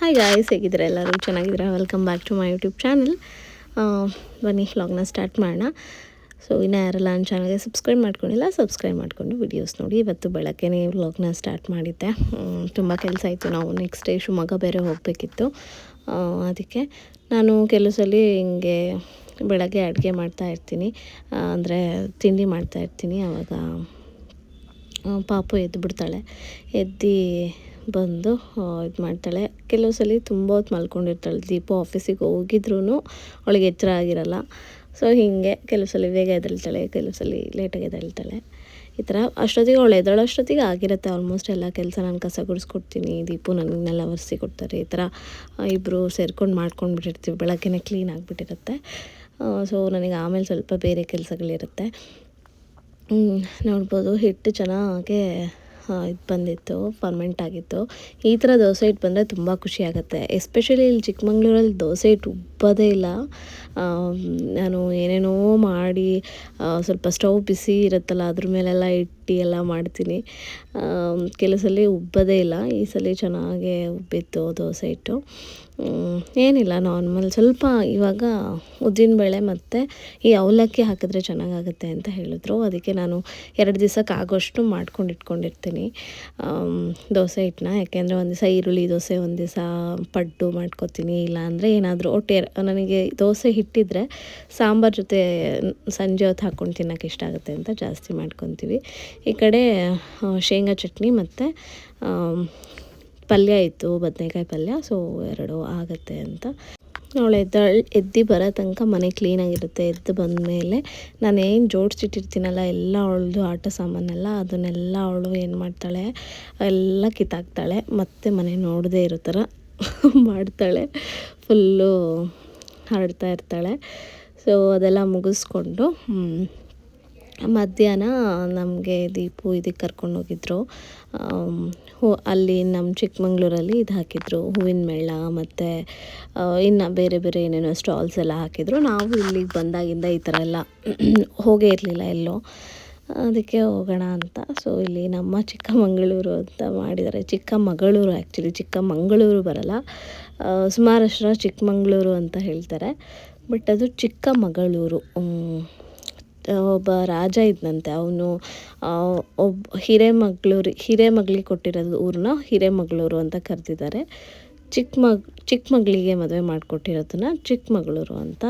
Hi guys ಹೇಗಿದ್ದೀರಾ ಎಲ್ಲರೂ? ಚೆನ್ನಾಗಿದ್ದೀರಾ? Welcome back to my YouTube channel ಬನ್ನಿ ವ್ಲಾಗ್ನ ಸ್ಟಾರ್ಟ್ ಮಾಡೋಣ. ಸೊ ಇನ್ನೂ ಯಾರೆಲ್ಲ ನನ್ನ ಚಾನಲ್ಗೆ ಸಬ್ಸ್ಕ್ರೈಬ್ ಮಾಡ್ಕೊಂಡಿಲ್ಲ ಸಬ್ಸ್ಕ್ರೈಬ್ ಮಾಡಿಕೊಂಡು ವಿಡಿಯೋಸ್ ನೋಡಿ. ಇವತ್ತು ಬೆಳಗ್ಗೆನೇ ವ್ಲಾಗ್ನ ಸ್ಟಾರ್ಟ್ ಮಾಡಿದ್ದೆ. ತುಂಬ ಕೆಲಸ ಇತ್ತು ನಾವು ನೆಕ್ಸ್ಟ್ ಡೇ ಶಿವಮೊಗ್ಗ ಬೇರೆ ಹೋಗಬೇಕಿತ್ತು. ಅದಕ್ಕೆ ನಾನು ಕೆಲವು ಸಲ ಹಿಂಗೆ ಬೆಳಗ್ಗೆ ಅಡುಗೆ ಮಾಡ್ತಾ ಇರ್ತೀನಿ. ಅಂದರೆ ತಿಂಡಿ ಮಾಡ್ತಾ ಇರ್ತೀನಿ. ಆವಾಗ ಪಾಪು ಎದ್ದು ಬಿಡ್ತಾಳೆ ಎದ್ದು ಬಂದು ಇದು ಮಾಡ್ತಾಳೆ. ಕೆಲವು ಸಲ ತುಂಬ ಹೊತ್ತು ಮಲ್ಕೊಂಡಿರ್ತಾಳೆ. ದೀಪ ಆಫೀಸಿಗೆ ಹೋಗಿದ್ರೂ ಅವಳಿಗೆ ಎಚ್ಚರ ಆಗಿರಲ್ಲ. ಸೊ, ಹೀಗೆ ಕೆಲವು ಸಲ ಬೇಗ ಎದ್ದೇಳ್ತಾಳೆ, ಕೆಲವು ಸಲ ಲೇಟಾಗಿ ಎದ್ದೇಳ್ತಾಳೆ. ಈ ಥರ ಅಷ್ಟೊತ್ತಿಗೆ ಅವಳು ಎದ್ದೇಳೋಷ್ಟೊತ್ತಿಗೆ ಆಗಿರುತ್ತೆ ಆಲ್ಮೋಸ್ಟ್ ಎಲ್ಲ ಕೆಲಸ. ನಾನು ಕಸ ಗುಡಿಸ್ಕೊಡ್ತೀನಿ, ದೀಪು ನನಗೆಲ್ಲ ಒರೆಸಿ ಕೊಡ್ತಾರೆ. ಈ ಥರ ಇಬ್ಬರು ಸೇರ್ಕೊಂಡು ಮಾಡ್ಕೊಂಡು ಬಿಟ್ಟಿರ್ತೀವಿ. ಬೆಳಗ್ಗೆ ಕ್ಲೀನ್ ಆಗಿಬಿಟ್ಟಿರುತ್ತೆ. ಸೊ ನನಗೆ ಆಮೇಲೆ ಸ್ವಲ್ಪ ಬೇರೆ ಕೆಲಸಗಳಿರುತ್ತೆ. ನೋಡ್ಬೋದು. ಹಿಟ್ಟು ಚೆನ್ನಾಗೆ ಇದು ಬಂದಿತ್ತು ಫರ್ಮೆಂಟ್ ಆಗಿತ್ತು. ಈ ಥರ ದೋಸೆ ಹಿಟ್ಟು ಬಂದರೆ ತುಂಬ ಖುಷಿ ಆಗುತ್ತೆ. ಎಸ್ಪೆಷಲಿ ಇಲ್ಲಿ ಚಿಕ್ಕಮಂಗ್ಳೂರಲ್ಲಿ ದೋಸೆ ಹಿಟ್ಟು ಉಬ್ಬೋದೇ ಇಲ್ಲ. ನಾನು ಏನೇನೋ ಮಾಡಿ ಸ್ವಲ್ಪ ಸ್ಟವ್ ಬಿಸಿ ಇರುತ್ತಲ್ಲ, ಅದ್ರ ಮೇಲೆಲ್ಲ ಇಟ್ಟು ಎಲ್ಲ ಮಾಡ್ತೀನಿ. ಕೆಲಸಲ್ಲಿ ಸಲ ಉಬ್ಬೋದೇ ಇಲ್ಲ. ಈ ಸಲ ಚೆನ್ನಾಗೆ ಉಬ್ಬಿತ್ತು ದೋಸೆ ಹಿಟ್ಟು. ಏನಿಲ್ಲ, ನಾರ್ಮಲ್. ಸ್ವಲ್ಪ ಇವಾಗ ಉದ್ದಿನಬೇಳೆ ಮತ್ತು ಈ ಅವಲಕ್ಕಿ ಹಾಕಿದ್ರೆ ಚೆನ್ನಾಗಾಗುತ್ತೆ ಅಂತ ಹೇಳಿದ್ರು. ಅದಕ್ಕೆ ನಾನು ಎರಡು ದಿವಸಕ್ಕೆ ಆಗೋಷ್ಟು ಮಾಡ್ಕೊಂಡು ಇಟ್ಕೊಂಡಿರ್ತೀನಿ. ದೋಸೆ ಹಿಟ್ಟನ್ನ. ಯಾಕೆಂದರೆ ಒಂದು ದಿವಸ ಈರುಳ್ಳಿ ದೋಸೆ ಒಂದು ದಿವಸ ಪಡ್ಡು ಮಾಡ್ಕೊತೀನಿ. ಇಲ್ಲಾಂದರೆ ಏನಾದರೂ ಒಟ್ಟೆ ನನಗೆ ದೋಸೆ ಹಿಟ್ಟಿದ್ರೆ ಸಾಂಬಾರು ಜೊತೆ ಸಂಜೆ ಹೊತ್ತು ಹಾಕ್ಕೊಂಡು ತಿನ್ನೋಕೆ ಇಷ್ಟ ಆಗುತ್ತೆ ಅಂತ ಜಾಸ್ತಿ ಮಾಡ್ಕೊತೀವಿ. ಈ ಕಡೆ ಶೇಂಗಾ ಚಟ್ನಿ ಮತ್ತು ಪಲ್ಯ ಇತ್ತು, ಬದನೇಕಾಯಿ ಪಲ್ಯ, ಸೊ ಎರಡು ಆಗುತ್ತೆ ಅಂತ. ಅವಳು ಎದ್ದಾಳ್ ಎದ್ದು ಬರೋ ತನಕ ಮನೆ ಕ್ಲೀನಾಗಿರುತ್ತೆ ಎದ್ದು ಬಂದಮೇಲೆ ನಾನು ಏನು ಜೋಡಿಸಿಟ್ಟಿರ್ತೀನಲ್ಲ, ಎಲ್ಲ ಅವಳದು ಆಟ ಸಾಮಾನೆಲ್ಲ, ಅದನ್ನೆಲ್ಲ ಅವಳು ಏನು ಮಾಡ್ತಾಳೆ, ಎಲ್ಲ ಕಿತ್ತಾಕ್ತಾಳೆ. ಮತ್ತೆ ಮನೆ ನೋಡದೇ ಇರೋ ಥರ ಮಾಡ್ತಾಳೆ. ಫುಲ್ಲು ಹರಡ್ತಾ ಇರ್ತಾಳೆ. ಸೊ ಅದೆಲ್ಲ ಮುಗಿಸ್ಕೊಂಡು ಮಧ್ಯಾಹ್ನ ನಮಗೆ ದೀಪು ಇದಕ್ಕೆ ಕರ್ಕೊಂಡೋಗಿದ್ರು ಹೂ, ಅಲ್ಲಿ ನಮ್ಮ ಚಿಕ್ಕಮಂಗ್ಳೂರಲ್ಲಿ ಇದು ಹಾಕಿದ್ರು, ಹೂವಿನ ಮೇಳ ಮತ್ತು ಇನ್ನು ಬೇರೆ ಬೇರೆ ಏನೇನೋ ಸ್ಟಾಲ್ಸ್ ಎಲ್ಲ ಹಾಕಿದ್ರು. ನಾವು ಇಲ್ಲಿಗೆ ಬಂದಾಗಿಂದ ಈ ಥರ ಎಲ್ಲ ಹೋಗೇ ಇರಲಿಲ್ಲ ಎಲ್ಲೋ. ಅದಕ್ಕೆ ಹೋಗೋಣ ಅಂತ. ಸೊ ಇಲ್ಲಿ ನಮ್ಮ ಚಿಕ್ಕಮಗಳೂರು ಅಂತ ಮಾಡಿದ್ದಾರೆ. ಚಿಕ್ಕಮಗಳೂರು ಆ್ಯಕ್ಚುಲಿ ಚಿಕ್ಕಮಗಳೂರು ಬರಲ್ಲ. ಆ, ಸುಮಾರಷ್ಟು ಚಿಕ್ಕಮಗಳೂರು ಅಂತ ಹೇಳ್ತಾರೆ. ಬಟ್ ಅದು ಚಿಕ್ಕಮಗಳೂರು. ಒಬ್ಬ ರಾಜ ಇದ್ದಂತೆ ಅವನು ಒಬ್ಬ ಹಿರೇಮಗಳೂರು ಹಿರೇಮಗಳಿಗೆ ಕೊಟ್ಟಿರೋದು ಊರನ್ನ ಹಿರೇಮಗಳೂರು ಅಂತ ಕರೆದಿದ್ದಾರೆ. ಚಿಕ್ಕಮಗ್ ಚಿಕ್ಕಮಗಳಿಗೆ ಮದುವೆ ಮಾಡಿಕೊಟ್ಟಿರೋದನ್ನ ಚಿಕ್ಕಮಗಳೂರು ಅಂತ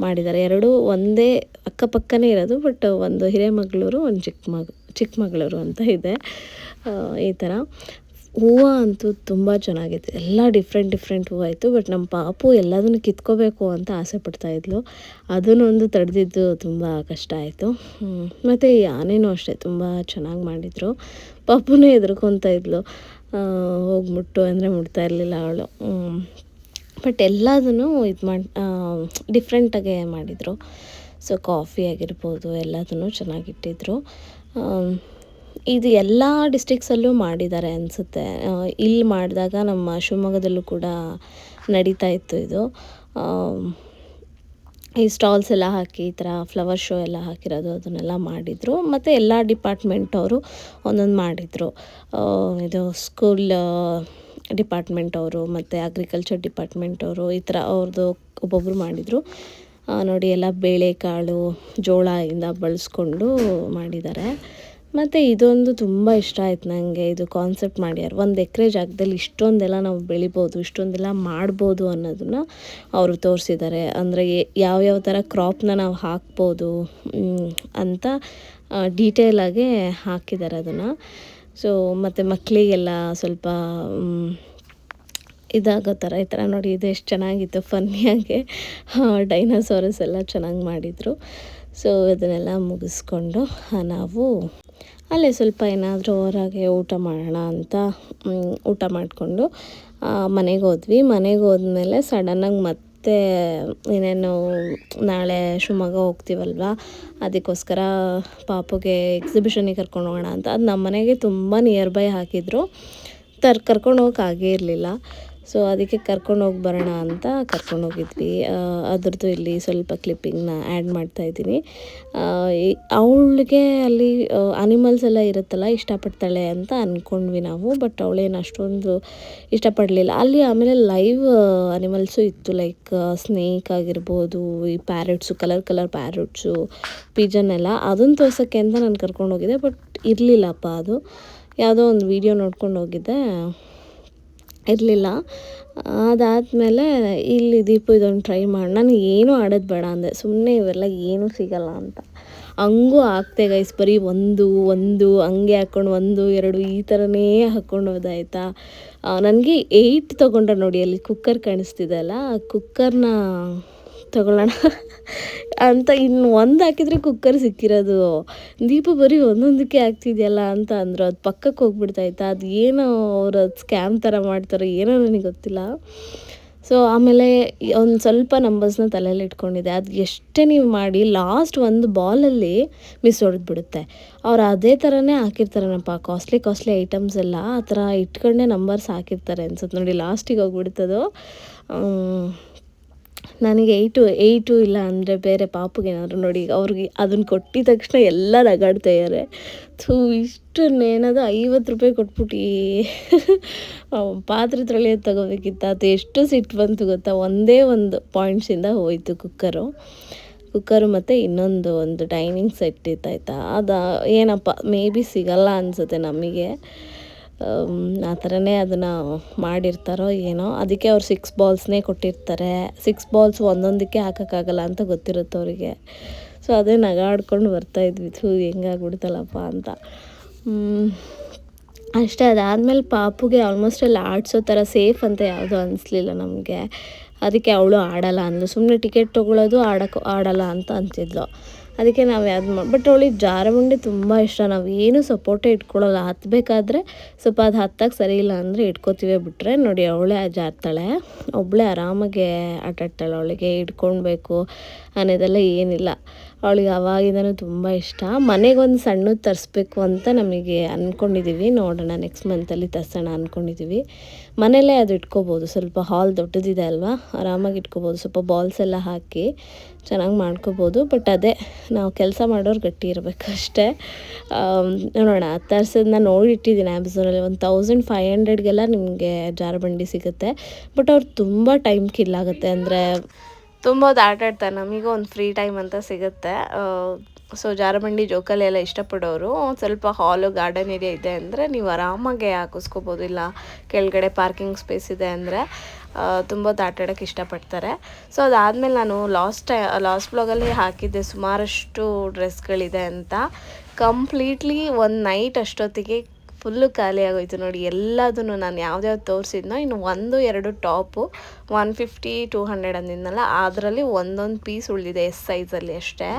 ಮಾಡಿದ್ದಾರೆ. ಎರಡೂ ಒಂದೇ ಅಕ್ಕಪಕ್ಕನೇ ಇರೋದು ಬಟ್ ಒಂದು ಹಿರೇಮಗಳೂರು ಒಂದು ಚಿಕ್ಕಮಗ್ ಚಿಕ್ಕಮಗಳೂರು ಅಂತ ಇದೆ. ಈ ಥರ. ಹೂವು ಅಂತೂ ತುಂಬ ಚೆನ್ನಾಗಿತ್ತು ಎಲ್ಲ ಡಿಫ್ರೆಂಟ್ ಡಿಫ್ರೆಂಟ್ ಹೂವು ಆಯಿತು ಬಟ್ ನಮ್ಮ ಪಾಪು ಎಲ್ಲದನ್ನು ಕಿತ್ಕೋಬೇಕು ಅಂತ ಆಸೆ ಪಡ್ತಾಯಿದ್ಲು ಅದನ್ನೊಂದು ತಡೆದಿದ್ದು ತುಂಬ ಕಷ್ಟ ಆಯಿತು. ಮತ್ತು ಈ ಆನೆನೂ ಅಷ್ಟೇ, ತುಂಬ ಚೆನ್ನಾಗಿ ಮಾಡಿದರು. ಪಾಪುನೂ ಹೆದರ್ಕೊತಾ ಇದ್ಲು. ಹೋಗಿ ಮುಟ್ಟು ಅಂದರೆ ಮುಟ್ತಾ ಇರಲಿಲ್ಲ ಅವಳು. ಬಟ್ ಎಲ್ಲದನ್ನು ಇದು ಮಾಡಿ ಡಿಫ್ರೆಂಟಾಗೆ ಮಾಡಿದರು. ಸೊ ಕಾಫಿ ಆಗಿರ್ಬೋದು, ಎಲ್ಲದನ್ನು ಚೆನ್ನಾಗಿಟ್ಟಿದ್ರು ಇದು ಎಲ್ಲ ಡಿಸ್ಟಿಕ್ಸಲ್ಲೂ ಮಾಡಿದ್ದಾರೆ ಅನಿಸುತ್ತೆ. ಇಲ್ಲಿ ಮಾಡಿದಾಗ ನಮ್ಮ ಶಿವಮೊಗ್ಗದಲ್ಲೂ ಕೂಡ ನಡೀತಾ ಇತ್ತು ಇದು. ಈ ಸ್ಟಾಲ್ಸ್ ಎಲ್ಲ ಹಾಕಿ, ಈ ಥರ ಫ್ಲವರ್ ಶೋ ಎಲ್ಲ ಹಾಕಿರೋದು, ಅದನ್ನೆಲ್ಲ ಮಾಡಿದರು. ಮತ್ತು ಎಲ್ಲ ಡಿಪಾರ್ಟ್ಮೆಂಟ್ ಅವರು ಒಂದೊಂದು ಮಾಡಿದರು. ಇದು ಸ್ಕೂಲ್ ಡಿಪಾರ್ಟ್ಮೆಂಟ್ ಅವರು ಮತ್ತು ಅಗ್ರಿಕಲ್ಚರ್ ಡಿಪಾರ್ಟ್ಮೆಂಟ್ ಅವರು ಈ ಥರ ಅವ್ರದ್ದು ಒಬ್ಬೊಬ್ಬರು ಮಾಡಿದರು. ನೋಡಿ ಎಲ್ಲ ಬೇಳೆಕಾಳು ಜೋಳ ಇಂದ ಬಳಸ್ಕೊಂಡು ಮಾಡಿದ್ದಾರೆ. ಮತ್ತು ಇದೊಂದು ತುಂಬ ಇಷ್ಟ ಆಯ್ತು ನನಗೆ ಇದು ಕಾನ್ಸೆಪ್ಟ್ ಮಾಡ್ಯಾರ. ಒಂದು ಎಕರೆ ಜಾಗದಲ್ಲಿ ಇಷ್ಟೊಂದೆಲ್ಲ ನಾವು ಬೆಳಿಬೋದು, ಇಷ್ಟೊಂದೆಲ್ಲ ಮಾಡ್ಬೋದು ಅನ್ನೋದನ್ನ ಅವರು ತೋರಿಸಿದ್ದಾರೆ ಅಂದರೆ ಯಾವ್ಯಾವ ಥರ ಕ್ರಾಪ್ನ ನಾವು ಹಾಕ್ಬೋದು ಅಂತ ಡೀಟೇಲಾಗಿ ಹಾಕಿದ್ದಾರೆ ಅದನ್ನು. ಸೊ ಮತ್ತು ಮಕ್ಕಳಿಗೆಲ್ಲ ಸ್ವಲ್ಪ ಇದಾಗೋ ಥರ ಈ ಥರ ನೋಡಿ, ಇದು ಎಷ್ಟು ಚೆನ್ನಾಗಿತ್ತು ಫನ್ನಿಯಾಗೆ ಡೈನೋಸಾರಸ್ ಎಲ್ಲ ಚೆನ್ನಾಗಿ ಮಾಡಿದರು. ಸೊ ಇದನ್ನೆಲ್ಲ ಮುಗಿಸ್ಕೊಂಡು, ನಾವು ಅಲ್ಲೇ ಸ್ವಲ್ಪ ಏನಾದರೂ ಹೊರಗೆ ಊಟ ಮಾಡೋಣ ಅಂತ ಊಟ ಮಾಡಿಕೊಂಡು ಮನೆಗೆ ಹೋದ್ವಿ. ಮನೆಗೆ ಹೋದ್ಮೇಲೆ ಸಡನ್ನಾಗಿ ಮತ್ತೆ ಏನೇನು ನಾಳೆ ಶಿವಮೊಗ್ಗ ಹೋಗ್ತೀವಲ್ವ, ಅದಕ್ಕೋಸ್ಕರ ಪಾಪುಗೆ ಎಕ್ಸಿಬಿಷನಿಗೆ ಕರ್ಕೊಂಡು ಹೋಗೋಣ ಅಂತ. ಅದು ನಮ್ಮ ಮನೆಗೆ ತುಂಬ ನಿಯರ್ ಬೈ ಹಾಕಿದ್ರು. ತರ್, ಕರ್ಕೊಂಡು ಹೋಗೋಕ್ಕಾಗೇ ಇರಲಿಲ್ಲ. ಸೊ ಅದಕ್ಕೆ ಕರ್ಕೊಂಡು ಹೋಗಿ ಬರೋಣ ಅಂತ ಕರ್ಕೊಂಡು ಹೋಗಿದ್ವಿ. ಅದ್ರದ್ದು ಇಲ್ಲಿ ಸ್ವಲ್ಪ ಕ್ಲಿಪ್ಪಿಂಗ್ನ ಆ್ಯಡ್ ಮಾಡ್ತಾ ಇದ್ದೀನಿ. ಅವಳಿಗೆ ಅಲ್ಲಿ ಅನಿಮಲ್ಸ್ ಎಲ್ಲ ಇರುತ್ತಲ್ಲ, ಇಷ್ಟಪಡ್ತಾಳೆ ಅಂತ ಅಂದ್ಕೊಂಡ್ವಿ ನಾವು ಬಟ್ ಅವಳೇನು ಅಷ್ಟೊಂದು ಇಷ್ಟಪಡಲಿಲ್ಲ. ಅಲ್ಲಿ ಆಮೇಲೆ ಲೈವ್ ಅನಿಮಲ್ಸು ಇತ್ತು ಲೈಕ್ ಸ್ನೇಕ್ ಆಗಿರ್ಬೋದು, ಈ parrots colour colour parrots pigeon ಎಲ್ಲ. ಅದನ್ನು ತೋರ್ಸೋಕ್ಕೆ ಅಂತ ನಾನು ಕರ್ಕೊಂಡು ಹೋಗಿದ್ದೆ ಬಟ್ ಇರಲಿಲ್ಲಪ್ಪ ಅದು. ಯಾವುದೋ ಒಂದು ವಿಡಿಯೋ ನೋಡ್ಕೊಂಡು ಹೋಗಿದ್ದೆ. ಇರಲಿಲ್ಲ. ಅದಾದಮೇಲೆ ಇಲ್ಲಿ ದೀಪು ಇದೊಂದು ಟ್ರೈ ಮಾಡಿ. ನಾನು ಏನೂ ಆಡೋದು ಬೇಡ ಅಂದೆ. ಸುಮ್ಮನೆ ಇವೆಲ್ಲ ಏನೂ ಸಿಗಲ್ಲ ಅಂತ. ಹಂಗೂ ಆಗ್ತೆ ಗೈಸ್ ಬರೀ ಒಂದು ಒಂದು, ಹಂಗೆ ಹಾಕ್ಕೊಂಡು ಒಂದು, ಎರಡು ಈ ಥರನೇ ಹಾಕ್ಕೊಂಡು ಹೋದಾಯ್ತಾ? ನನಗೆ ಏಯ್ಟ್ ತೊಗೊಂಡ್ರೆ ನೋಡಿ, ಅಲ್ಲಿ ಕುಕ್ಕರ್ ಕಾಣಿಸ್ತಿದೆ ಅಲ್ಲ? ಕುಕ್ಕರ್ನ ತಗೊಳ್ಳೋಣ ಅಂತ ಇನ್ನು ಒಂದು ಹಾಕಿದರೆ ಕುಕ್ಕರ್ ಸಿಕ್ಕಿರೋದು. ದೀಪ ಬರೀ ಒಂದೊಂದಕ್ಕೆ ಆಗ್ತಿದೆಯಲ್ಲ ಅಂತ ಅಂದರು. ಅದು ಪಕ್ಕಕ್ಕೆ ಹೋಗ್ಬಿಡ್ತಾಯ್ತಾ ಅದು ಏನೋ ಅವ್ರು ಅದು ಸ್ಕ್ಯಾಮ್ ಥರ ಮಾಡ್ತಾರೋ ಏನೋ ನನಗೆ ಗೊತ್ತಿಲ್ಲ. ಸೊ ಆಮೇಲೆ ಒಂದು ಸ್ವಲ್ಪ ನಂಬರ್ಸ್ನ ತಲೆಯಲ್ಲಿ ಇಟ್ಕೊಂಡಿದೆ ಅದು ಎಷ್ಟೇ ನೀವು ಮಾಡಿ ಲಾಸ್ಟ್ ಒಂದು ಬಾಲಲ್ಲಿ ಮಿಸ್ ಹೊಡೆದ್ಬಿಡುತ್ತೆ. ಅವ್ರು ಅದೇ ಥರನೇ ಹಾಕಿರ್ತಾರೇನಪ್ಪ ಕಾಸ್ಟ್ಲಿ ಕಾಸ್ಟ್ಲಿ ಐಟಮ್ಸ್ ಎಲ್ಲ ಆ ಥರ ಇಟ್ಕೊಂಡೇ ನಂಬರ್ಸ್ ಹಾಕಿರ್ತಾರೆ ಅನ್ಸುತ್ತೆ. ನೋಡಿ ಲಾಸ್ಟಿಗೆ ಹೋಗ್ಬಿಡ್ತದು ನನಗೆ ಏಯ್ಟು ಏಯ್ಟು ಇಲ್ಲ ಅಂದರೆ ಬೇರೆ ಪಾಪುಗೆ ಏನಾದ್ರು ನೋಡಿ, ಅವ್ರಿಗೆ ಅದನ್ನು ಕೊಟ್ಟಿದ ತಕ್ಷಣ ಎಲ್ಲ ನಗಾಡ್ತಾಯಿದ್ದಾರೆ ಥೂ ಇಷ್ಟನ್ನೇನದು ಐವತ್ತು ರೂಪಾಯಿ ಕೊಟ್ಬಿಟ್ಟು. ಪಾತ್ರೆ ತೊಳೆಯೋದು ತಗೋಬೇಕಿತ್ತು. ಅದು ಎಷ್ಟು ಸಿಟ್ಟು ಬಂತು ಗೊತ್ತಾ? ಒಂದೇ ಒಂದು ಪಾಯಿಂಟ್ಸಿಂದ ಹೋಯಿತು ಕುಕ್ಕರು ಕುಕ್ಕರು ಮತ್ತು ಇನ್ನೊಂದು ಒಂದು ಡೈನಿಂಗ್ ಸೆಟ್ ಇತ್ತಾಯ್ತಾ ಅದು ಏನಪ್ಪ ಮೇ ಬಿ ಸಿಗಲ್ಲ ಅನಿಸುತ್ತೆ ನಮಗೆ. ಆ ಥರನೇ ಅದನ್ನು ಮಾಡಿರ್ತಾರೋ ಏನೋ. ಅದಕ್ಕೆ ಅವ್ರು ಸಿಕ್ಸ್ ಬಾಲ್ಸ್ನೇ ಕೊಟ್ಟಿರ್ತಾರೆ. ಸಿಕ್ಸ್ ಬಾಲ್ಸ್ ಒಂದೊಂದಕ್ಕೆ ಹಾಕೋಕ್ಕಾಗಲ್ಲ ಅಂತ ಗೊತ್ತಿರುತ್ತೆ ಅವರಿಗೆ. ಸೊ ಅದೇ ನಗಾಡ್ಕೊಂಡು ಬರ್ತಾಯಿದ್ವಿ ಥೂ, ಹೆಂಗಾಗ್ಬಿಡ್ತಲ್ಲಪ್ಪ ಅಂತ. ಅಷ್ಟೇ, ಅದಾದಮೇಲೆ ಪಾಪುಗೆ ಆಲ್ಮೋಸ್ಟ್ ಅಲ್ಲಿ ಆಡಿಸೋ ಥರ ಸೇಫ್ ಅಂತ ಯಾವುದೂ ಅನಿಸ್ಲಿಲ್ಲ ನಮಗೆ. ಅದಕ್ಕೆ ಅವಳು ಆಡಲ್ಲ ಅಂದ್ಲು. ಸುಮ್ಮನೆ ಟಿಕೆಟ್ ತೊಗೊಳೋದು ಆಡೋಕ್ಕೂ ಆಡಲ್ಲ ಅಂತ ಅಂತಿದ್ಲು. ಅದಕ್ಕೆ ನಾವು ಯಾವ್ದು ಮಾಡಿ ಬಟ್ ಅವಳಿಗೆ ಜಾರಬಂಡಿ ತುಂಬ ಇಷ್ಟ. ನಾವು ಏನು ಸಪೋರ್ಟೇ ಇಟ್ಕೊಳ್ಳೋಲ್ಲ ಹತ್ತಬೇಕಾದ್ರೆ ಸ್ವಲ್ಪ ಅದು ಹತ್ತಕ್ಕೆ ಸರಿ ಇಲ್ಲ ಅಂದರೆ ಇಟ್ಕೋತೀವಿ ಬಿಟ್ಟರೆ ನೋಡಿ ಅವಳೇ ಜಾರ್ತಾಳೆ. ಒಬ್ಬಳೇ ಆರಾಮಾಗೆ ಆಟಾಡ್ತಾಳೆ. ಅವಳಿಗೆ ಇಟ್ಕೊಳ್ಬೇಕು ಅನ್ನೋದೆಲ್ಲ ಏನಿಲ್ಲ. ಅವಳಿಗೆ ಅವಾಗಿಂದನೂ ತುಂಬ ಇಷ್ಟ. ಮನೆಗೊಂದು ಸಣ್ಣದು ತರಿಸ್ಬೇಕು ಅಂತ ನಮಗೆ ಅಂದ್ಕೊಂಡಿದ್ದೀವಿ ನೋಡೋಣ ನೆಕ್ಸ್ಟ್ ಮಂತಲ್ಲಿ ತರ್ಸೋಣ ಅಂದ್ಕೊಂಡಿದ್ದೀವಿ ಮನೆಯಲ್ಲೇ ಅದು ಇಟ್ಕೋಬೋದು. ಸ್ವಲ್ಪ ಹಾಲ್ ದೊಡ್ಡದಿದೆ ಅಲ್ವಾ? ಆರಾಮಾಗಿ ಇಟ್ಕೋಬೋದು. ಸ್ವಲ್ಪ ಬಾಲ್ಸ್ ಎಲ್ಲ ಹಾಕಿ ಚೆನ್ನಾಗಿ ಮಾಡ್ಕೋಬೋದು. ಬಟ್ ಅದೇ, ನಾವು ಕೆಲಸ ಮಾಡೋರು ಗಟ್ಟಿ ಇರಬೇಕು ಅಷ್ಟೇ. ನೋಡೋಣ. ತರ್ಸೋದನ್ನ ನೋಡಿಟ್ಟಿದ್ದೀನಿ ಅಮೆಝಾನಲ್ಲಿ ಒಂದು ತೌಸಂಡ್ ಫೈವ್ ಹಂಡ್ರೆಡ್ಗೆಲ್ಲ ನಿಮಗೆ ಜಾರಬಂಡಿ ಸಿಗುತ್ತೆ. ಬಟ್ ಅವ್ರು ತುಂಬ ಟೈಮ್ ಕಿಲ್ ಆಗುತ್ತೆ. ಅಂದರೆ ತುಂಬ ಹೊತ್ತು ಆಟ ಆಡ್ತಾರೆ. ನಮಗೂ ಒಂದು ಫ್ರೀ ಟೈಮ್ ಅಂತ ಸಿಗುತ್ತೆ. ಸೊ ಜಾರಬಂಡಿ ಜೋಕಾಲಿ ಎಲ್ಲ ಇಷ್ಟಪಡೋರು. ಒಂದು ಸ್ವಲ್ಪ ಹಾಲು ಗಾರ್ಡನ್ ಏರಿಯಾ ಇದೆ ಅಂದರೆ ನೀವು ಆರಾಮಾಗೆ ಹಾಕಿಸ್ಕೋಬೋದು. ಇಲ್ಲ ಕೆಳಗಡೆ ಪಾರ್ಕಿಂಗ್ ಸ್ಪೇಸ್ ಇದೆ ಅಂದರೆ ತುಂಬ ಹೊತ್ತು ಆಟ ಆಡೋಕ್ಕೆ ಇಷ್ಟಪಡ್ತಾರೆ. ಸೊ ಅದಾದಮೇಲೆ ನಾನು ಲಾಸ್ಟ್ ಟೈ ಲಾಸ್ಟ್ ಬ್ಲಾಗಲ್ಲಿ ಹಾಕಿದ್ದೆ ಸುಮಾರಷ್ಟು ಡ್ರೆಸ್ಗಳಿದೆ ಅಂತ. ಕಂಪ್ಲೀಟ್ಲಿ ಒಂದು ನೈಟ್ ಅಷ್ಟೊತ್ತಿಗೆ ಫುಲ್ಲು ಖಾಲಿ ಆಗೋಯ್ತು ನೋಡಿ, ಎಲ್ಲದನ್ನು ನಾನು ಯಾವ್ದ್ಯಾವ್ದು ತೋರಿಸಿದ್ನೋ, ಇನ್ನು ಒಂದು, ಎರಡು top one fifty two hundred ಅಂದಿದ್ನಲ್ಲ, ಅದರಲ್ಲಿ ಒಂದೊಂದು ಪೀಸ್ ಉಳಿದಿದೆ ಎಸ್ ಸೈಜಲ್ಲಿ ಅಷ್ಟೇ.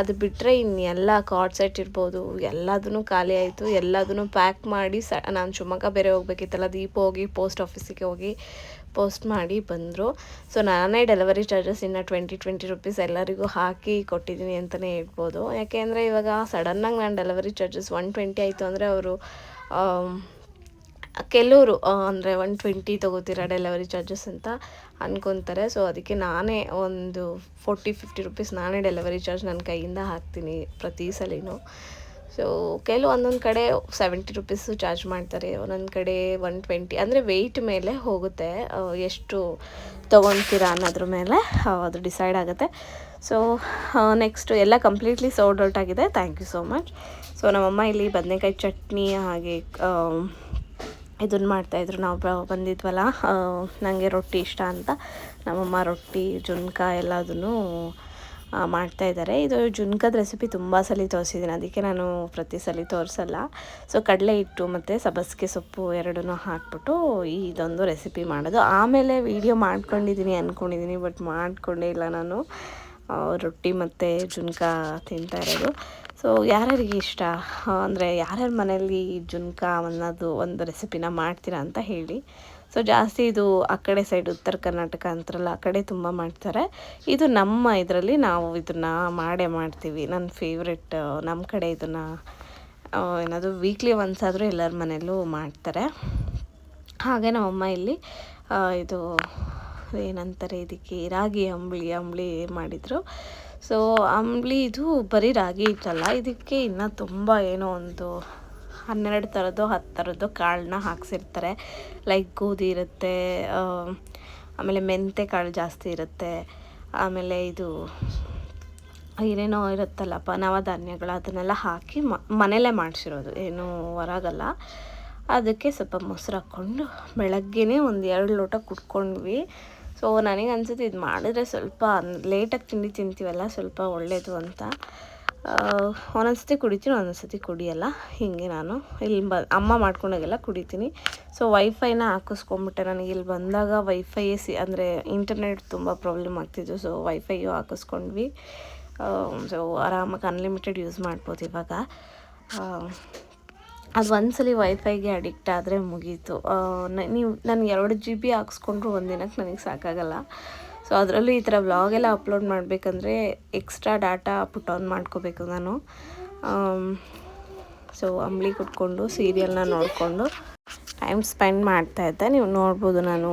ಅದು ಬಿಟ್ಟರೆ ಇನ್ನೆಲ್ಲ ಕಾರ್ಡ್ ಸೆಟ್ ಇರ್ಬೋದು ಎಲ್ಲದೂ ಖಾಲಿ ಆಯಿತು, ಎಲ್ಲದನ್ನು ಪ್ಯಾಕ್ ಮಾಡಿ ಸ, ನಾನು ಶಿವಮೊಗ್ಗ ಬೇರೆ ಹೋಗ್ಬೇಕಿತ್ತಲ್ಲ, ದೀಪ ಹೋಗಿ ಪೋಸ್ಟ್ ಆಫೀಸಿಗೆ ಹೋಗಿ ಪೋಸ್ಟ್ ಮಾಡಿ ಬಂದರು. ಸೊ ನಾನೇ ಡೆಲಿವರಿ ಚಾರ್ಜಸ್ ಇನ್ನು ಟ್ವೆಂಟಿ ಟ್ವೆಂಟಿ ರುಪೀಸ್ ಎಲ್ಲರಿಗೂ ಹಾಕಿ ಕೊಟ್ಟಿದ್ದೀನಿ ಅಂತಲೇ ಹೇಳ್ಬೋದು. ಯಾಕೆಂದರೆ ಇವಾಗ ಸಡನ್ನಾಗಿ ನಾನು ಡೆಲಿವರಿ ಚಾರ್ಜಸ್ ಒನ್ ಟ್ವೆಂಟಿ ಆಯಿತು ಅಂದರೆ ಅವರು ಕೆಲವರು ಅಂದರೆ ಒನ್ ಟ್ವೆಂಟಿ ತೊಗೋತೀರಾ ಡೆಲಿವರಿ ಚಾರ್ಜಸ್ ಅಂತ ಅನ್ಕೊತಾರೆ. ಸೊ ಅದಕ್ಕೆ ನಾನೇ ಒಂದು ಫೋರ್ಟಿ ಫಿಫ್ಟಿ ರುಪೀಸ್ ನಾನೇ ಡೆಲಿವರಿ ಚಾರ್ಜ್ ನನ್ನ ಕೈಯಿಂದ ಹಾಕ್ತೀನಿ ಪ್ರತಿ ಸಲಿನೂ. ಸೊ ಕೆಲವು ಒಂದೊಂದು ಕಡೆ ಸೆವೆಂಟಿ ರುಪೀಸು ಚಾರ್ಜ್ ಮಾಡ್ತಾರೆ, ಒಂದೊಂದು ಕಡೆ ಒನ್ ಟ್ವೆಂಟಿ ಅಂದರೆ ವೆಯ್ಟ್ ಮೇಲೆ ಹೋಗುತ್ತೆ ಎಷ್ಟು ತೊಗೊತೀರಾ ಅನ್ನೋದ್ರ ಮೇಲೆ ಅದು ಡಿಸೈಡ್ ಆಗುತ್ತೆ. ಸೊ ನೆಕ್ಸ್ಟು ಎಲ್ಲ ಕಂಪ್ಲೀಟ್ಲಿ ಸೋಲ್ಡ್ ಔಟ್ ಆಗಿದೆ. Thank you so much so ನಮ್ಮಮ್ಮ ಇಲ್ಲಿ ಬದನೆಕಾಯಿ ಚಟ್ನಿ ಹಾಗೆ ಇದನ್ನು ಮಾಡ್ತಾಯಿದ್ರು ನಾವು ಬಂದಿದ್ವಲ್ಲ ನನಗೆ ರೊಟ್ಟಿ ಇಷ್ಟ ಅಂತ. ನಮ್ಮಮ್ಮ ರೊಟ್ಟಿ, ಜುನ್ಕ ಎಲ್ಲದನ್ನು ಮಾಡ್ತಾಯಿದ್ದಾರೆ ಇದು ಜುನ್ಕದ ರೆಸಿಪಿ ತುಂಬ ಸಲ ತೋರಿಸಿದ್ದೀನಿ ಅದಕ್ಕೆ ನಾನು ಪ್ರತಿ ಸಲ ತೋರಿಸಲ್ಲ. ಸೊ ಕಡಲೆ ಹಿಟ್ಟು ಮತ್ತು ಸಬ್ಬಸಿಗೆ ಸೊಪ್ಪು ಎರಡನ್ನೂ ಹಾಕ್ಬಿಟ್ಟು ಇದೊಂದು ರೆಸಿಪಿ ಮಾಡೋದು. ಆಮೇಲೆ ವಿಡಿಯೋ ಮಾಡ್ಕೊಂಡಿದ್ದೀನಿ ಅಂದ್ಕೊಂಡಿದ್ದೀನಿ ಬಟ್ ಮಾಡಿಕೊಂಡೇ ಇಲ್ಲ ನಾನು. ರೊಟ್ಟಿ ಮತ್ತು ಜುನ್ಕ ತಿಂತಾ ಇರೋದು. ಸೊ ಯಾರ್ಯಾರಿಗೆ ಇಷ್ಟ? ಅಂದರೆ ಯಾರ್ಯಾರ ಮನೆಯಲ್ಲಿ ಜುನ್ಕ ಅನ್ನೋದು ಒಂದು ರೆಸಿಪಿನ ಮಾಡ್ತೀರಾ ಅಂತ ಹೇಳಿ. ಸೊ ಜಾಸ್ತಿ ಇದು ಆ ಕಡೆ ಸೈಡ್ ಉತ್ತರ ಕರ್ನಾಟಕ ಅಂತಾರಲ್ಲ, ಆ ಕಡೆ ತುಂಬ ಮಾಡ್ತಾರೆ. ಇದು ನಮ್ಮ ಇದರಲ್ಲಿ ನಾವು ಇದನ್ನು ಮಾಡೇ ಮಾಡ್ತೀವಿ. ನನ್ನ ಫೇವ್ರೆಟ್ ನಮ್ಮ ಕಡೆ ಇದನ್ನು ಏನಾದರೂ ವೀಕ್ಲಿ ಒನ್ಸ್ ಆದರೂ ಎಲ್ಲರ ಮನೆಯಲ್ಲೂ ಮಾಡ್ತಾರೆ. ಹಾಗೆ ನಮ್ಮಮ್ಮ ಇಲ್ಲಿ ಇದು, ಏನಂತಾರೆ, ಇದಕ್ಕೆ ರಾಗಿ, ಅಂಬಳಿ ಅಂಬಳಿ ಮಾಡಿದರು. ಸೊ ಅಂಬಲಿ ಇದು ಬರೀ ರಾಗಿ ಇಟ್ಟಲ್ಲ ಇದಕ್ಕೆ ಇನ್ನು ತುಂಬ ಏನೋ ಒಂದು ಹನ್ನೆರಡು ಥರದ್ದು ಹತ್ತು ಥರದ್ದು ಕಾಳನ್ನ ಹಾಕ್ಸಿರ್ತಾರೆ. ಲೈಕ್ ಗೋಧಿ ಇರುತ್ತೆ ಆಮೇಲೆ ಮೆಂತೆ ಕಾಳು ಜಾಸ್ತಿ ಇರುತ್ತೆ, ಆಮೇಲೆ ಇದು ಏನೇನೋ ಇರುತ್ತಲ್ಲಪ್ಪ, ನವಧಾನ್ಯಗಳು ಅದನ್ನೆಲ್ಲ ಹಾಕಿ ಮನೇಲೇ ಮಾಡಿಸಿರೋದು, ಏನು ಹೊರಗಲ್ಲ. ಅದಕ್ಕೆ ಸ್ವಲ್ಪ ಮೊಸರು ಹಾಕ್ಕೊಂಡು ಬೆಳಗ್ಗೆನೇ ಒಂದು ಎರಡು ಲೋಟ ಕುಡ್ಕೊಂಡ್ವಿ. ಸೊ ನನಗೆ ಅನ್ಸುತ್ತೆ ಇದು ಮಾಡಿದ್ರೆ ಸ್ವಲ್ಪ ಲೇಟಾಗಿ ತಿಂಡಿ ತಿಂತೀವಲ್ಲ, ಸ್ವಲ್ಪ ಒಳ್ಳೆಯದು ಅಂತ. ಒಂದೊಂದ್ಸತಿ ಕುಡಿತೀನಿ, ಒಂದೊಂದ್ಸತಿ ಕುಡಿಯಲ್ಲ. ಹೀಗೆ ನಾನು ಇಲ್ಲಿ ಬ, ಅಮ್ಮ ಮಾಡ್ಕೊಂಡಾಗೆಲ್ಲ ಕುಡಿತೀನಿ. ಸೊ ವೈಫೈನ ಹಾಕಿಸ್ಕೊಂಬಿಟ್ಟೆ ನನಗೆ ಇಲ್ಲಿ ಬಂದಾಗ ವೈಫೈ ಸಿ, ಅಂದರೆ ಇಂಟರ್ನೆಟ್ ತುಂಬ ಪ್ರಾಬ್ಲಮ್ ಆಗ್ತಿತ್ತು. ಸೊ ವೈಫೈಯು ಹಾಕಿಸ್ಕೊಂಡ್ವಿ. ಸೊ ಆರಾಮಾಗಿ ಅನ್ಲಿಮಿಟೆಡ್ ಯೂಸ್ ಮಾಡ್ಬೋದು ಇವಾಗ. ಅದು ಒಂದ್ಸಲಿ ವೈಫೈಗೆ ಅಡಿಕ್ಟ್ ಆದರೆ ಮುಗೀತು. ನೀವು ನನಗೆ ಎರಡು ಜಿ ಬಿ ಹಾಕ್ಸ್ಕೊಂಡ್ರು ಒಂದು ದಿನಕ್ಕೆ ನನಗೆ ಸಾಕಾಗಲ್ಲ. ಸೊ ಅದರಲ್ಲೂ ಈ ಥರ ವ್ಲಾಗೆಲ್ಲ ಅಪ್ಲೋಡ್ ಮಾಡಬೇಕಂದ್ರೆ ಎಕ್ಸ್ಟ್ರಾ ಡಾಟಾ ಪುಟ್ ಆನ್ ಮಾಡ್ಕೋಬೇಕು ನಾನು. ಸೊ ಅಂಬ್ಲಿ ಕುಟ್ಕೊಂಡು ಸೀರಿಯಲ್ನ ನೋಡಿಕೊಂಡು ಟೈಮ್ ಸ್ಪೆಂಡ್ ಮಾಡ್ತಾ ಇದ್ದೆ. ನೀವು ನೋಡ್ಬೋದು ನಾನು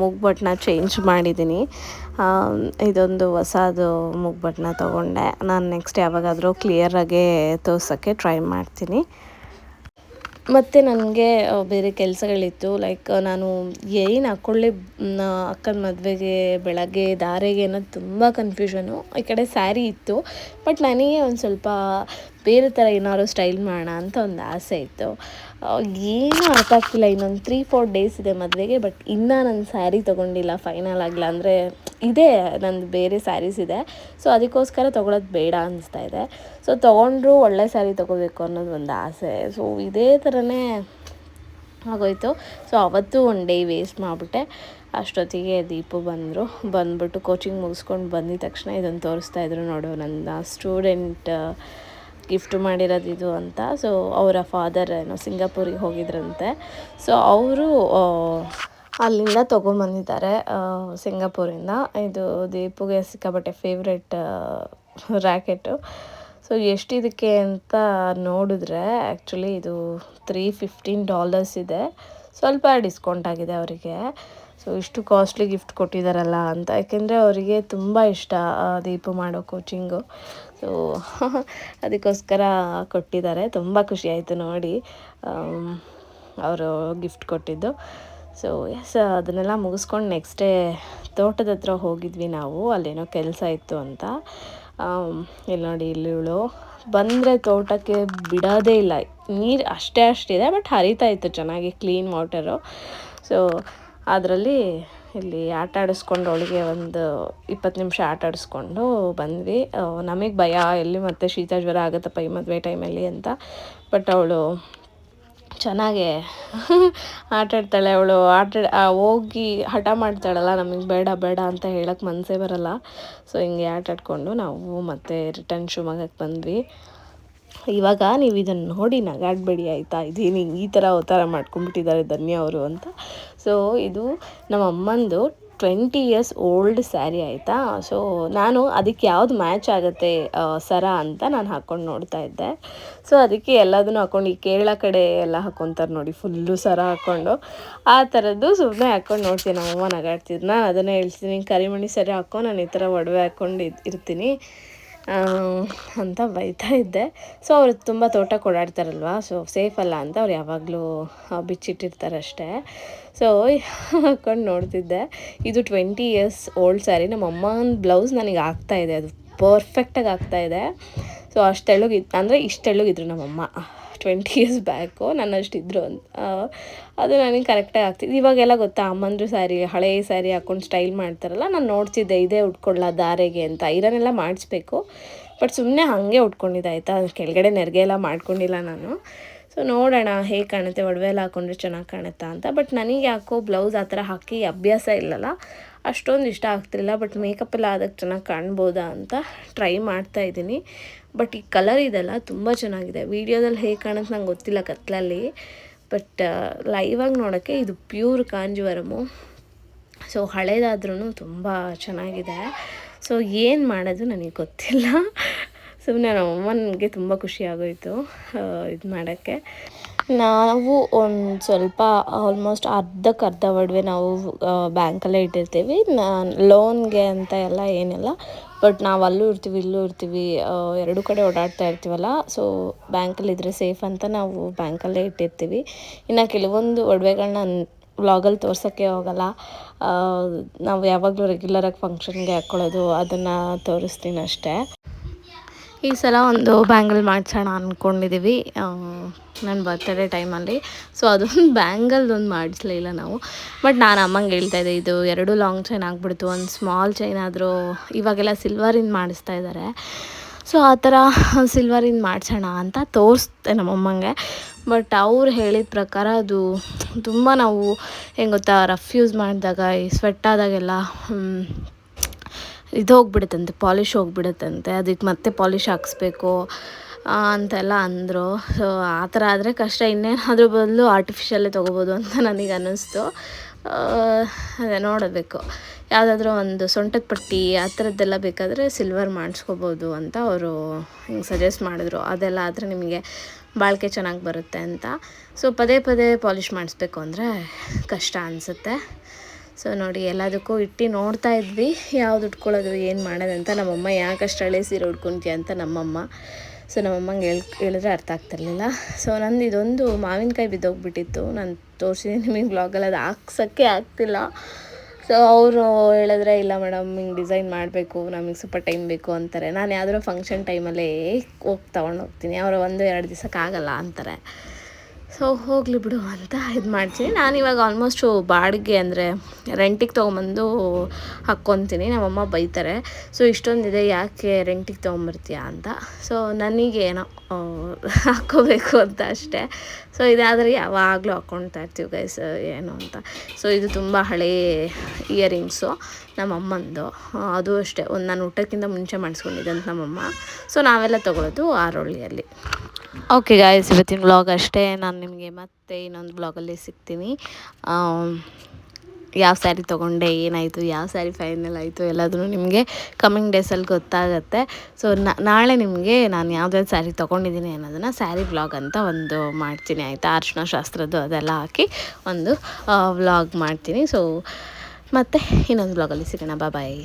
ಮುಗ್ಬಟ್ನ ಚೇಂಜ್ ಮಾಡಿದ್ದೀನಿ. ಇದೊಂದು ಹೊಸದು ಮುಗ್ಬಟ್ನ ತೊಗೊಂಡೆ. ನಾನು ನೆಕ್ಸ್ಟ್ ಯಾವಾಗಾದರೂ ಕ್ಲಿಯರಾಗೆ ತೋರ್ಸೋಕ್ಕೆ ಟ್ರೈ ಮಾಡ್ತೀನಿ. ಮತ್ತು ನನಗೆ ಬೇರೆ ಕೆಲಸಗಳಿತ್ತು. ಲೈಕ್ ನಾನು ಏನು ಹಾಕ್ಕೊಳ್ಳಿ ಅಕ್ಕನ ಮದುವೆಗೆ, ಬೆಳಗ್ಗೆ ಧಾರೆಗೆ ಅನ್ನೋದು ತುಂಬ ಕನ್ಫ್ಯೂಷನು ಈ ಕಡೆ ಸ್ಯಾರಿ ಇತ್ತು ಬಟ್ ನನಗೆ ಒಂದು ಸ್ವಲ್ಪ ಬೇರೆ ಥರ ಏನಾದ್ರು ಸ್ಟೈಲ್ ಮಾಡೋಣ ಅಂತ ಒಂದು ಆಸೆ ಇತ್ತು. ಏನೂ ಅರ್ಥ ಆಗ್ತಿಲ್ಲ. ಇನ್ನೊಂದು ತ್ರೀ ಫೋರ್ ಡೇಸ್ ಇದೆ ಮದುವೆಗೆ ಬಟ್ ಇನ್ನೂ ನಾನು ಸ್ಯಾರಿ ತೊಗೊಂಡಿಲ್ಲ ಫೈನಲ್ ಆಗಿಲ್ಲ ಅಂದರೆ ಇದೆ, ನಂದು ಬೇರೆ ಸ್ಯಾರೀಸ್ ಇದೆ. ಸೊ ಅದಕ್ಕೋಸ್ಕರ ತೊಗೊಳೋದು ಬೇಡ ಅನಿಸ್ತಾ ಇದೆ. ಸೊ ತೊಗೊಂಡ್ರು ಒಳ್ಳೆ ಸ್ಯಾರಿ ತೊಗೋಬೇಕು ಅನ್ನೋದು ಒಂದು ಆಸೆ. ಸೊ ಇದೇ ಥರನೇ ಆಗೋಯ್ತು. ಸೊ ಅವತ್ತು ಒನ್ ಡೇ ವೇಸ್ಟ್ ಮಾಡಿಬಿಟ್ಟೆ. ಅಷ್ಟೊತ್ತಿಗೆ ದೀಪು ಬಂದರು. ಬಂದ್ಬಿಟ್ಟು ಕೋಚಿಂಗ್ ಮುಗಿಸ್ಕೊಂಡು ಬಂದಿದ ತಕ್ಷಣ ಇದನ್ನು ತೋರಿಸ್ತಾ ಇದ್ರು ನೋಡು ನನ್ನ ಸ್ಟೂಡೆಂಟ್ ಗಿಫ್ಟ್ ಮಾಡಿರೋದು ಇದು ಅಂತ. ಸೊ ಅವರ ಫಾದರ್ ಏನೋ ಸಿಂಗಾಪುರಿಗೆ ಹೋಗಿದ್ರಂತೆ. ಸೊ ಅವರು ಅಲ್ಲಿಂದ ತೊಗೊಂಬಂದಿದ್ದಾರೆ ಸಿಂಗಾಪುರಿಂದ. ಇದು ದೀಪುಗೆ ಸಿಕ್ಕಾಪಟ್ಟೆ ಫೇವ್ರೆಟ್ ರ್ಯಾಕೆಟು ಸೊ ಎಷ್ಟಿದಕ್ಕೆ ಅಂತ ನೋಡಿದ್ರೆ ಆ್ಯಕ್ಚುಲಿ ಇದು ತ್ರೀ ಫಿಫ್ಟೀನ್ ಡಾಲರ್ಸ್ ಇದೆ. ಸ್ವಲ್ಪ ಡಿಸ್ಕೌಂಟ್ ಆಗಿದೆ ಅವರಿಗೆ. ಸೊ ಇಷ್ಟು ಕಾಸ್ಟ್ಲಿ ಗಿಫ್ಟ್ ಕೊಟ್ಟಿದ್ದಾರಲ್ಲ ಅಂತ. ಯಾಕೆಂದರೆ ಅವರಿಗೆ ತುಂಬ ಇಷ್ಟ ದೀಪು ಮಾಡೋ ಕೋಚಿಂಗು ಸೊ ಅದಕ್ಕೋಸ್ಕರ ಕೊಟ್ಟಿದ್ದಾರೆ. ತುಂಬ ಖುಷಿ ನೋಡಿ ಅವರು ಗಿಫ್ಟ್ ಕೊಟ್ಟಿದ್ದು. ಸೊ ಎಸ್ ಅದನ್ನೆಲ್ಲ ಮುಗಿಸ್ಕೊಂಡು ನೆಕ್ಸ್ಟ್ ಡೇ ತೋಟದ ಹತ್ರ ಹೋಗಿದ್ವಿ ನಾವು. ಅಲ್ಲೇನೋ ಕೆಲಸ ಇತ್ತು ಅಂತ. ಇಲ್ಲಿ ನೋಡಿ, ಇಲ್ಲಿ ಇವಳು ಬಂದರೆ ತೋಟಕ್ಕೆ ಬಿಡೋದೇ ಇಲ್ಲ. ನೀರು ಅಷ್ಟೇ ಅಷ್ಟಿದೆ ಬಟ್ ಹರಿತಾ ಇತ್ತು ಚೆನ್ನಾಗಿ ಕ್ಲೀನ್ ವಾಟರು ಸೊ ಅದರಲ್ಲಿ ಇಲ್ಲಿ ಆಟ ಆಡಿಸ್ಕೊಂಡು ಅವಳಿಗೆ ಒಂದು ಇಪ್ಪತ್ತು ನಿಮಿಷ ಆಟ ಆಡಿಸ್ಕೊಂಡು ಬಂದ್ವಿ. ನಮಗೆ ಭಯ, ಎಲ್ಲಿ ಮತ್ತೆ ಶೀತ ಜ್ವರ ಆಗುತ್ತಪ್ಪ ಈ ಮದುವೆ ಟೈಮಲ್ಲಿ ಅಂತ. ಬಟ್ ಅವಳು ಚೆನ್ನಾಗೆ ಆಟ ಆಡ್ತಾಳೆ ಅವಳು ಆಟ ಹೋಗಿ ಹಠ ಮಾಡ್ತಾಳಲ್ಲ, ನಮಗೆ ಬೇಡ ಬೇಡ ಅಂತ ಹೇಳಕ್ಕೆ ಮನಸ್ಸೇ ಬರಲ್ಲ. ಸೊ ಹಿಂಗೆ ಆಟ ಆಡ್ಕೊಂಡು ನಾವು ಮತ್ತೆ ರಿಟರ್ನ್ ಶಿವಮೊಗ್ಗಕ್ಕೆ ಬಂದ್ವಿ. ಇವಾಗ ನೀವು ಇದನ್ನು ನೋಡಿ ನಗಾಡಬೇಡಿ ಆಯಿತಾ? ಇದೇನು ಈ ಥರ ಅವತಾರ ಮಾಡ್ಕೊಂಡ್ಬಿಟ್ಟಿದ್ದಾರೆ ಧನ್ಯ ಅವರು ಅಂತ. ಸೊ ಇದು ನಮ್ಮ ಅಮ್ಮಂದು ಟ್ವೆಂಟಿ ಇಯರ್ಸ್ ಓಲ್ಡ್ ಸ್ಯಾರಿ ಆಯಿತಾ? ಸೊ ನಾನು ಅದಕ್ಕೆ ಯಾವ್ದು ಮ್ಯಾಚ್ ಆಗುತ್ತೆ ಸರ ಅಂತ ನಾನು ಹಾಕ್ಕೊಂಡು ನೋಡ್ತಾ ಇದ್ದೆ. ಸೊ ಅದಕ್ಕೆ ಎಲ್ಲದನ್ನು ಹಾಕ್ಕೊಂಡು ಈ ಕೇರಳ ಕಡೆ ಎಲ್ಲ ಹಾಕ್ಕೊತಾರೆ ನೋಡಿ ಫುಲ್ಲು ಸರ ಹಾಕ್ಕೊಂಡು ಆ ಥರದ್ದು ಸುಮ್ಮನೆ ಹಾಕ್ಕೊಂಡು ನೋಡ್ತೀನಿ ನಮ್ಮಮ್ಮ ನಗಾಡ್ತಿದ್ದು ನಾನು ಅದನ್ನೇ ಹೇಳ್ತೀನಿ ಕರಿಮಣಿ ಸರಿ ಹಾಕ್ಕೊಂಡು ನಾನು ಈ ಥರ ಒಡವೆ ಹಾಕ್ಕೊಂಡು ಇರ್ತೀನಿ. ಅಂತ ಬೈತಾ ಇದ್ದೆ. ಸೊ ಅವ್ರು ತುಂಬ ತೋಟ ಕೊಡಾಡ್ತಾರಲ್ವಾ? ಸೊ ಸೇಫ್ ಅಲ್ಲ ಅಂತ ಅವ್ರು ಯಾವಾಗಲೂ ಬಿಚ್ಚಿಟ್ಟಿರ್ತಾರಷ್ಟೇ ಸೊ ಹಾಕ್ಕೊಂಡು ನೋಡ್ತಿದ್ದೆ. ಇದು ಟ್ವೆಂಟಿ ಇಯರ್ಸ್ ಓಲ್ಡ್ ಸ್ಯಾರಿ ನಮ್ಮ ಅಮ್ಮನ ಬ್ಲೌಸ್ ನನಗೆ ಆಗ್ತಾ ಇದೆ. ಅದು ಪರ್ಫೆಕ್ಟಾಗಿ ಆಗ್ತಾ ಇದೆ. ಸೊ ಅಷ್ಟು ಅಂದರೆ ಇಷ್ಟು ತೆಳ್ಳಗಿದ್ರು ನಮ್ಮಮ್ಮ ಟ್ವೆಂಟಿ ಇಯರ್ಸ್ ಬ್ಯಾಕು ನನ್ನಷ್ಟಿದ್ರು ಅಂತ. ಅದು ನನಗೆ ಕರೆಕ್ಟಾಗಿ ಆಗ್ತಿದ್ದು ಇವಾಗೆಲ್ಲ ಗೊತ್ತಾ, ಅಮ್ಮಂದ್ರು ಸ್ಯಾರಿ ಹಳೆ ಸ್ಯಾರಿ ಹಾಕೊಂಡು ಸ್ಟೈಲ್ ಮಾಡ್ತಾರಲ್ಲ, ನಾನು ನೋಡ್ತಿದ್ದೆ, ಇದೇ ಉಟ್ಕೊಳ್ಳ, ದಾರೆಗೆ ಅಂತ, ಐರನ್ನೆಲ್ಲ ಮಾಡಿಸ್ಬೇಕು. ಬಟ್ ಸುಮ್ಮನೆ ಹಾಗೆ ಉಟ್ಕೊಂಡಿದ್ದೆ, ಆಯಿತಾ? ಕೆಳಗಡೆ ನೆರಿಗೆ ಎಲ್ಲ ಮಾಡ್ಕೊಂಡಿಲ್ಲ ನಾನು. ಸೊ ನೋಡೋಣ, ಹೇಗೆ ಕಾಣುತ್ತೆ, ಒಡವೆ ಎಲ್ಲ ಹಾಕೊಂಡ್ರೆ ಚೆನ್ನಾಗಿ ಕಾಣುತ್ತಾ ಅಂತ. ಬಟ್ ನನಗೆ ಯಾಕೋ ಬ್ಲೌಸ್ ಆ ಥರ ಹಾಕಿ ಅಭ್ಯಾಸ ಇಲ್ಲಲ್ಲ, ಅಷ್ಟೊಂದು ಇಷ್ಟ ಆಗ್ತಿರಲಿಲ್ಲ. ಬಟ್ ಮೇಕಪ್ ಎಲ್ಲ ಅದಕ್ಕೆ ಚೆನ್ನಾಗಿ ಕಾಣ್ಬೋದಾ ಅಂತ ಟ್ರೈ ಮಾಡ್ತಾ ಇದ್ದೀನಿ. ಬಟ್ ಈ ಕಲರ್ ಇದೆಲ್ಲ ತುಂಬ ಚೆನ್ನಾಗಿದೆ. ವೀಡಿಯೋದಲ್ಲಿ ಹೇಗೆ ಕಾಣುತ್ತೆ ನಂಗೆ ಗೊತ್ತಿಲ್ಲ ಕತ್ಲಲ್ಲಿ. ಬಟ್ ಲೈವಾಗಿ ನೋಡೋಕ್ಕೆ ಇದು ಪ್ಯೂರ್ ಕಾಂಜಿವರಮು. ಸೊ ಹಳೇದಾದ್ರೂ ತುಂಬ ಚೆನ್ನಾಗಿದೆ. ಸೊ ಏನು ಮಾಡೋದು ನನಗೆ ಗೊತ್ತಿಲ್ಲ. ಸುಮ್ಮನೆ ನಮ್ಮ ಅಮ್ಮನಿಗೆ ತುಂಬ ಖುಷಿ ಆಗೋಯಿತು ಇದು ಮಾಡೋಕ್ಕೆ. ನಾವು ಒಂದು ಸ್ವಲ್ಪ ಆಲ್ಮೋಸ್ಟ್ ಅರ್ಧಕ್ಕೆ ಅರ್ಧ ಒಡವೆ ನಾವು ಬ್ಯಾಂಕಲ್ಲೇ ಇಟ್ಟಿರ್ತೀವಿ. ಲೋನ್ಗೆ ಅಂತ ಎಲ್ಲ ಏನಿಲ್ಲ. ಬಟ್ ನಾವು ಅಲ್ಲೂ ಇರ್ತೀವಿ, ಇಲ್ಲೂ ಇರ್ತೀವಿ ಎರಡು ಕಡೆ ಓಡಾಡ್ತಾ ಇರ್ತೀವಲ್ಲ. ಸೊ ಬ್ಯಾಂಕಲ್ಲಿದ್ದರೆ ಸೇಫ್ ಅಂತ ನಾವು ಬ್ಯಾಂಕಲ್ಲೇ ಇಟ್ಟಿರ್ತೀವಿ. ಇನ್ನು ಕೆಲವೊಂದು ಒಡವೆಗಳನ್ನ ವ್ಲಾಗಲ್ಲಿ ತೋರ್ಸೋಕ್ಕೆ ಹೋಗಲ್ಲ. ನಾವು ಯಾವಾಗಲೂ ರೆಗ್ಯುಲರಾಗಿ ಫಂಕ್ಷನ್ಗೆ ಹಾಕ್ಕೊಳ್ಳೋದು ಅದನ್ನು ತೋರಿಸ್ತೀನಿ ಅಷ್ಟೇ ಈ ಸಲ ಒಂದು ಬ್ಯಾಂಗಲ್ ಮಾಡಿಸೋಣ ಅಂದ್ಕೊಂಡಿದ್ದೀವಿ ನನ್ನ ಬರ್ತಡೇ ಟೈಮಲ್ಲಿ ಸೊ ಅದೊಂದು ಬ್ಯಾಂಗಲ್ದೊಂದು ಮಾಡಿಸ್ಲಿಲ್ಲ ನಾವು. ಬಟ್ ನಾನು ಅಮ್ಮಂಗೆ ಹೇಳ್ತಾ ಇದ್ದೆ, ಇದು ಎರಡು ಲಾಂಗ್ ಚೈನ್ ಆಗಿಬಿಡ್ತು, ಒಂದು ಸ್ಮಾಲ್ ಚೈನ್ ಆದರೂ ಇವಾಗೆಲ್ಲ ಸಿಲ್ವರಿಂದ ಮಾಡಿಸ್ತಾ ಇದ್ದಾರೆ ಸೊ ಆ ಥರ ಸಿಲ್ವರಿಂದ ಮಾಡಿಸೋಣ ಅಂತ ತೋರಿಸ್ದೆ ನಮ್ಮಮ್ಮಂಗೆ ಬಟ್ ಅವ್ರು ಹೇಳಿದ ಪ್ರಕಾರ ಅದು ತುಂಬ ನಾವು, ಹೆಂಗೆ ಗೊತ್ತಾ ರಫ್ ಯೂಸ್ ಮಾಡಿದಾಗ, ಈ ಸ್ವೆಟ್ ಆದಾಗೆಲ್ಲ ಇದು ಹೋಗ್ಬಿಡುತ್ತಂತೆ ಪಾಲಿಷ್ ಹೋಗ್ಬಿಡುತ್ತಂತೆ ಅದಕ್ಕೆ ಮತ್ತೆ ಪಾಲಿಷ್ ಹಾಕಿಸ್ಬೇಕು ಅಂತೆಲ್ಲ ಅಂದರು. ಸೊ ಆ ಥರ ಆದರೆ ಕಷ್ಟ. ಇನ್ನೇನಾದ್ರೂ ಬದಲು ಆರ್ಟಿಫಿಷಿಯಲ್ಲೇ ತೊಗೋಬೋದು ಅಂತ ನನಗೆ ಅನ್ನಿಸ್ತು ಅದೇ ನೋಡಬೇಕು. ಯಾವುದಾದ್ರೂ ಒಂದು ಸೊಂಟದ ಪಟ್ಟಿ ಆ ಥರದ್ದೆಲ್ಲ ಬೇಕಾದರೆ ಸಿಲ್ವರ್ ಮಾಡಿಸ್ಕೋಬೋದು ಅಂತ ಅವರು ಹಿಂಗೆ ಸಜೆಸ್ಟ್ ಮಾಡಿದ್ರು. ಅದೆಲ್ಲ ಆದರೆ ನಿಮಗೆ ಬಾಳಿಕೆ ಚೆನ್ನಾಗಿ ಬರುತ್ತೆ ಅಂತ. ಸೊ ಪದೇ ಪದೇ ಪಾಲಿಷ್ ಮಾಡಿಸ್ಬೇಕು ಅಂದರೆ ಕಷ್ಟ ಅನಿಸುತ್ತೆ. ಸೊ ನೋಡಿ, ಎಲ್ಲದಕ್ಕೂ ಇಟ್ಟು ನೋಡ್ತಾ ಇದ್ವಿ. ಯಾವ್ದು ಉಟ್ಕೊಳ್ಳೋದು, ಏನು ಮಾಡೋದು ಅಂತ. ನಮ್ಮಮ್ಮ ಯಾಕಷ್ಟು ಹಳೆ ಸೀರೆ ಉಟ್ಕೊಂತೀಯ ಅಂತ ನಮ್ಮಮ್ಮ. ಸೊ ನಮ್ಮಮ್ಮಂಗೆ ಹೇಳ್, ಹೇಳಿದ್ರೆ ಅರ್ಥ ಆಗ್ತಿರ್ಲಿಲ್ಲ ಸೊ ನಂದು ಇದೊಂದು ಮಾವಿನಕಾಯಿ ಬಿದ್ದೋಗ್ಬಿಟ್ಟಿತ್ತು. ನಾನು ತೋರಿಸಿದ್ದೀನಿ ನಿಮಗೆ ಬ್ಲಾಗಲ್ಲಿ ಅದು ಹಾಕ್ಸೋಕ್ಕೆ ಆಗ್ತಿಲ್ಲ. ಸೊ ಅವರು ಹೇಳಿದ್ರೆ, ಇಲ್ಲ ಮೇಡಮ್, ಹಿಂಗೆ ಡಿಸೈನ್ ಮಾಡಬೇಕು, ನಮಗೆ ಸ್ವಲ್ಪ ಟೈಮ್ ಬೇಕು ಅಂತಾರೆ. ನಾನು ಯಾವುದಾದ್ರು ಫಂಕ್ಷನ್ ಟೈಮಲ್ಲೇ ಹೋಗಿ ತೊಗೊಂಡು ಹೋಗ್ತೀನಿ. ಅವರು ಒಂದು, ಎರಡು ದಿವ್ಸಕ್ಕಾಗಲ್ಲ ಅಂತಾರೆ. ಸೊ ಹೋಗಲಿ ಬಿಡು ಅಂತ ಇದು ಮಾಡ್ತೀನಿ. ನಾನು ಇವಾಗ ಆಲ್ಮೋಸ್ಟು ಬಾಡಿಗೆ ಅಂದರೆ ರೆಂಟಿಗೆ ತೊಗೊಂಬಂದು ಹಾಕ್ಕೊತೀನಿ. ನಮ್ಮಮ್ಮ ಬೈತಾರೆ. ಸೊ ಇಷ್ಟೊಂದಿದೆ. ಯಾಕೆ ರೆಂಟಿಗೆ ತೊಗೊಂಬರ್ತೀಯ ಅಂತ. ಸೊ ನನಗೇನೋ ಹಾಕ್ಕೋಬೇಕು ಅಂತ ಅಷ್ಟೇ. ಸೊ ಇದಾದರೆ ಯಾವಾಗಲೂ ಹಾಕ್ಕೊಳ್ತಾ ಇರ್ತೀವಿ ಗೈಸ್ ಏನು ಅಂತ. ಸೊ ಇದು ತುಂಬ ಹಳೇ ಇಯರಿಂಗ್ಸು ನಮ್ಮಮ್ಮಂದು. ಅದು ಅಷ್ಟೇ. ಒಂದು ನಾನು ಊಟಕ್ಕಿಂತ ಮುಂಚೆ ಮಾಡಿಸ್ಕೊಂಡಿದ್ದೆ ಅಂತ ನಮ್ಮಮ್ಮ. ಸೊ ನಾವೆಲ್ಲ ತೊಗೊಳೋದು ಆರೋಳಿಯಲ್ಲಿ ಓಕೆ ಗಾಯ್ಸ್ ಇವತ್ತಿನ ಬ್ಲಾಗ್ ಅಷ್ಟೇ. ನಾನು ನಿಮಗೆ ಮತ್ತೆ ಇನ್ನೊಂದು ಬ್ಲಾಗಲ್ಲಿ ಸಿಗ್ತೀನಿ. ಯಾವ ಸ್ಯಾರಿ ತೊಗೊಂಡೆ, ಏನಾಯಿತು, ಯಾವ ಸ್ಯಾರಿ ಫೈನಲ್ ಆಯಿತು ಎಲ್ಲದೂ ನಿಮಗೆ ಕಮ್ಮಿಂಗ್ ಡೇಸಲ್ಲಿ ಗೊತ್ತಾಗುತ್ತೆ. ಸೊ ನಾಳೆ ನಿಮಗೆ ನಾನು ಯಾವುದ್ಯಾವ್ದು ಸ್ಯಾರಿ ತೊಗೊಂಡಿದ್ದೀನಿ ಅನ್ನೋದನ್ನು ಸ್ಯಾರಿ ಬ್ಲಾಗ್ ಅಂತ ಒಂದು ಮಾಡ್ತೀನಿ, ಆಯಿತಾ? ಅರ್ಶಿನ ಶಾಸ್ತ್ರದ್ದು ಅದೆಲ್ಲ ಹಾಕಿ ಒಂದು ವ್ಲಾಗ್ ಮಾಡ್ತೀನಿ. ಸೊ ಮತ್ತು ಇನ್ನೊಂದು ಬ್ಲಾಗಲ್ಲಿ ಸಿಗೋಣ. ಬಾಯ್